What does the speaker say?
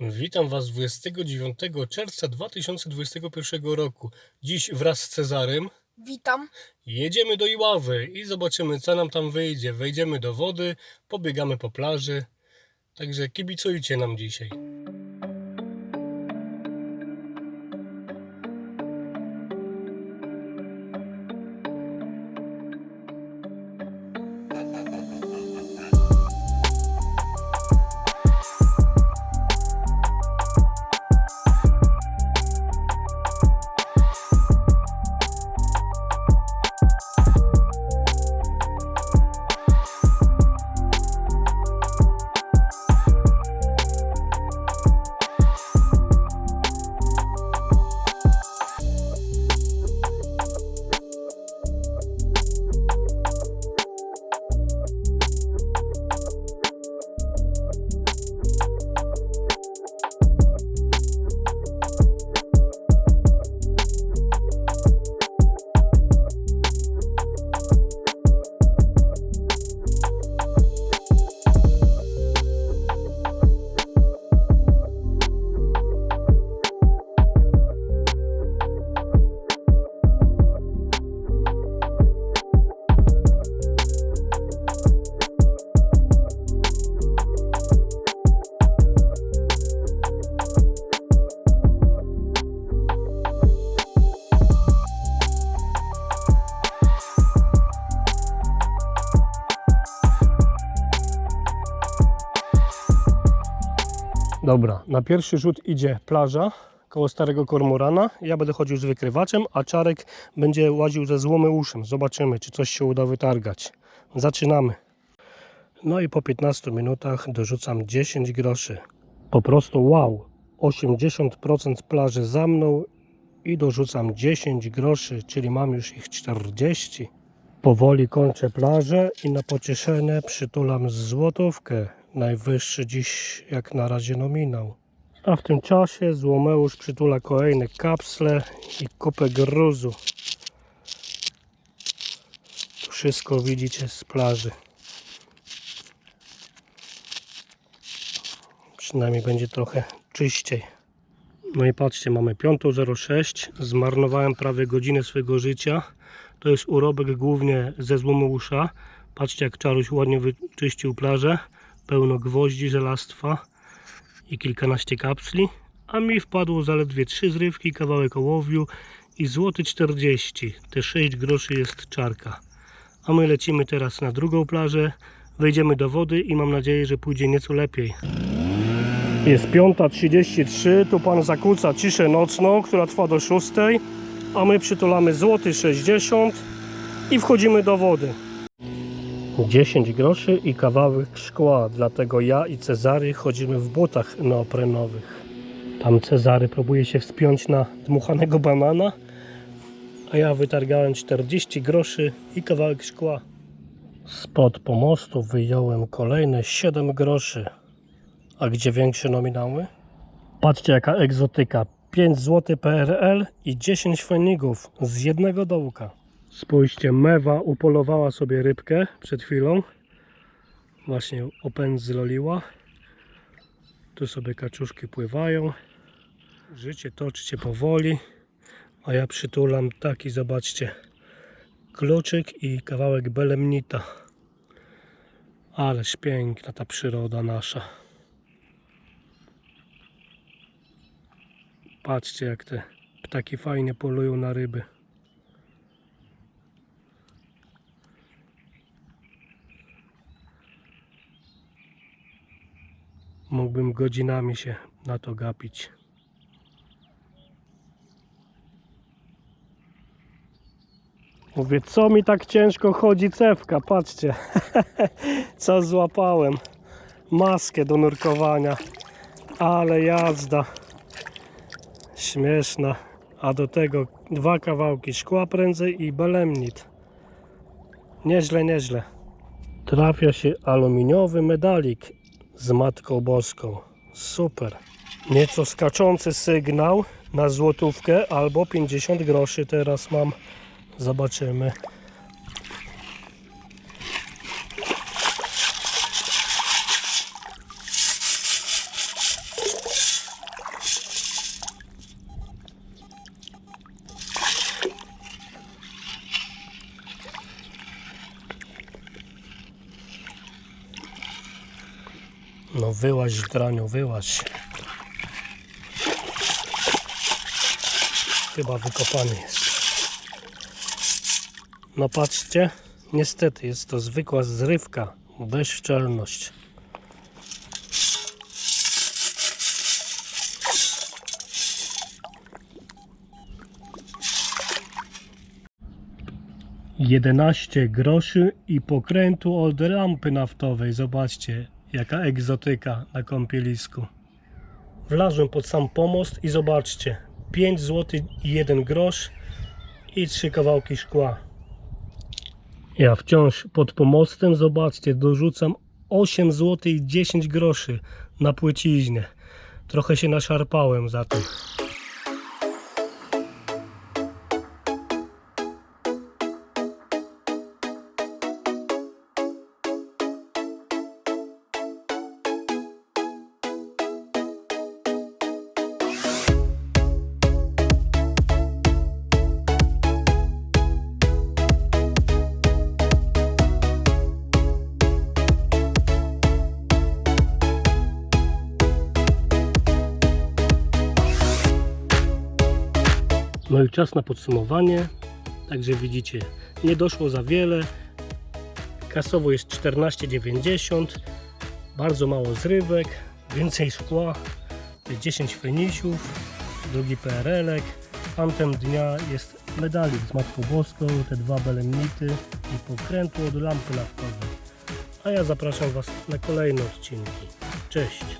Witam Was 29 czerwca 2021 roku. Dziś wraz z Cezarym Witam. jedziemy do Iławy i zobaczymy co nam tam wyjdzie. Wejdziemy do wody, pobiegamy po plaży. Także kibicujcie nam dzisiaj. Dobra, na pierwszy rzut idzie plaża koło Starego Kormorana. Ja będę chodził z wykrywaczem, a Czarek będzie łaził ze złomeuszem. Zobaczymy, czy coś się uda wytargać. Zaczynamy. No i po 15 minutach dorzucam 10 groszy. Po prostu wow! 80% plaży za mną i dorzucam 10 groszy, czyli mam już ich 40. Powoli kończę plażę i na pocieszenie przytulam złotówkę. Najwyższy dziś jak na razie nominał. A w tym czasie złomeusz przytula kolejne kapsle i kupę gruzu. Tu wszystko widzicie z plaży. Przynajmniej będzie trochę czyściej. No i patrzcie, mamy 5.06. Zmarnowałem prawie godzinę swojego życia. To jest urobek głównie ze złomousza. Patrzcie jak Czaruś ładnie wyczyścił plażę. Pełno gwoździ, żelastwa i kilkanaście kapsli. A mi wpadło zaledwie trzy zrywki, kawałek ołowiu i złoty 40. Te 6 groszy jest czarka. A my lecimy teraz na drugą plażę. Wejdziemy do wody i mam nadzieję, że pójdzie nieco lepiej. Jest 5.33, tu pan zakłóca ciszę nocną, która trwa do 6, a my przytulamy złoty 60 i wchodzimy do wody. 10 groszy i kawałek szkła, dlatego ja i Cezary chodzimy w butach neoprenowych. Tam Cezary próbuje się wspiąć na dmuchanego banana, a ja wytargałem 40 groszy i kawałek szkła. Spod pomostu wyjąłem kolejne 7 groszy. A gdzie większe nominały? Patrzcie jaka egzotyka. 5 zł PRL i 10 fenigów z jednego dołka. Spójrzcie, mewa upolowała sobie rybkę przed chwilą. Właśnie opędzloliła. Tu sobie kaczuszki pływają. Życie toczy się powoli. A ja przytulam taki, zobaczcie, kluczyk i kawałek belemnita. Ależ piękna ta przyroda nasza. Patrzcie jak te ptaki fajnie polują na ryby. Godzinami się na to gapić. Mówię, co mi tak ciężko chodzi cewka, patrzcie, co złapałem, maskę do nurkowania, ale jazda, śmieszna, a do tego dwa kawałki szkła prędzej i belemnit, nieźle, nieźle. Trafia się aluminiowy medalik z Matką Boską. Super. Nieco skaczący sygnał na złotówkę albo 50 groszy teraz mam. Zobaczymy. No wyłaź, draniu, wyłaź. Chyba wykopany jest. No patrzcie, niestety jest to zwykła zrywka, bezszczelność. Jedenaście groszy i pokrętu od lampy naftowej. Zobaczcie, jaka egzotyka na kąpielisku. Wlazłem pod sam pomost i zobaczcie, 5 zł i 1 grosz i trzy kawałki szkła. Ja wciąż pod pomostem, zobaczcie, dorzucam 8 zł i 10 groszy na płyciźnie. Trochę się naszarpałem za tym. No i czas na podsumowanie. Także widzicie, nie doszło za wiele. Kasowo jest 14,90. Bardzo mało zrywek, więcej szkła, 10 fenisiów, drugi PRL-ek. Fantem dnia jest medalik z Matką Boską, te dwa belemnity i pokrętło od lampy naftowej. A ja zapraszam Was na kolejne odcinki. Cześć!